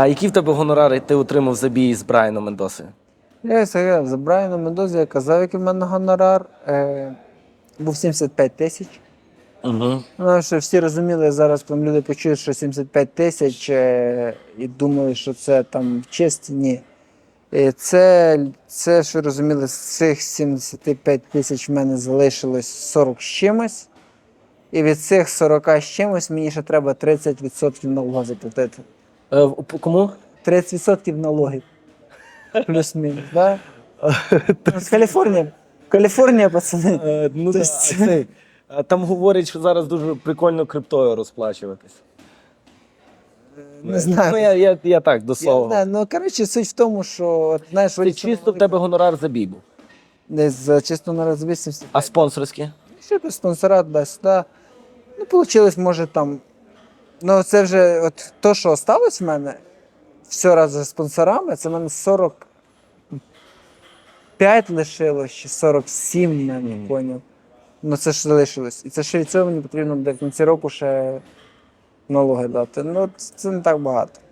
А які в тебе гонорари ти отримав за бій з Брайаном Мендосою? Я сказав, за Брайаном Мендозі я казав, який в мене гонорар. Е, був 75 тисяч. Угу. Ну, що всі розуміли, зараз там люди почують, що 75 тисяч е, і думали, що це там чисті. Ні. І це, це, що розуміли, з цих 75 тисяч в мене залишилось 40 з чимось. І від цих 40 з чимось мені ще треба 30% налогу заплатити. Е, кому? 30% налогів. Плюс-мінус, да? З Каліфорнія, пацани. Е, ну, То да, есть- цей, е, Там говорять, що зараз дуже прикольно криптою розплачуватись. Не знаю. Ну, я, я, я так, до Я слова. не знаю, ну коротше, суть в тому, що от, знаєш, Ти чисто в тебе гонорар за бій був. десь за чисто на 75. А спонсорські? Ще без спонсора туди-сюди. Ну, вийшло, може там. Ну, це вже от то, що осталось в мене, все разом з спонсорами, це в мене 45 лишилось, чи 47 я не Мгм. поняв. Ну це ж залишилось. І це ще від цього мені потрібно до кінця року ще налоги дати. Ну, це не так багато.